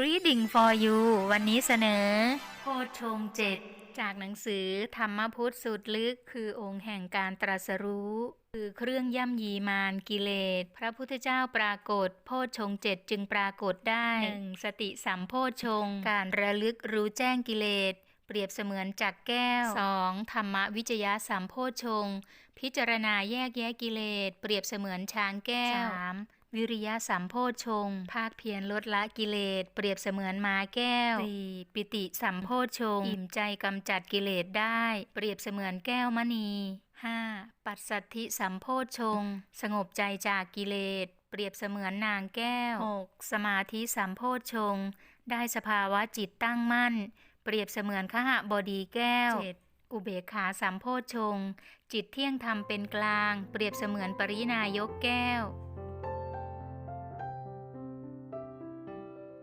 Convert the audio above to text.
Reading for you วันนี้เสนอโพชฌงค์เจ็ดจากหนังสือธรรมพุทธสุดลึก คือองค์แห่งการตรัสรู้ คือเครื่องย่ำยีมารกิเลส พระพุทธเจ้าปรากฏ โพชฌงค์เจ็ดจึงปรากฏได้หนึ่งสติสัมโพชฌงค์การระลึกรู้แจ้งกิเลสเปรียบเสมือนจักรแก้ว 2. ธรรมวิจยะสัมโพชฌงค์พิจารณาแยกแยะกิเลส เปรียบเสมือนช้างแก้ว 3. วิริยะสัมโพชง ภาคเพียรลดละกิเลส เปรียบเสมือนม้าแก้ว 4. ปิติสัมโพชง อิ่มใจกำจัดกิเลสได้ เปรียบเสมือนแก้วมณี 5. ปัสสัทธิสัมโพชง สงบใจจากกิเลส เปรียบเสมือนนางแก้ว 6. สมาธิสัมโพชง ได้สภาวะจิตตั้งมั่น เปรียบเสมือนขหบดีแก้ว 7. อุเบกขาสัมโพชง จิตเที่ยงธรรมเป็นกลาง เปรียบเสมือนปรินายกแก้ว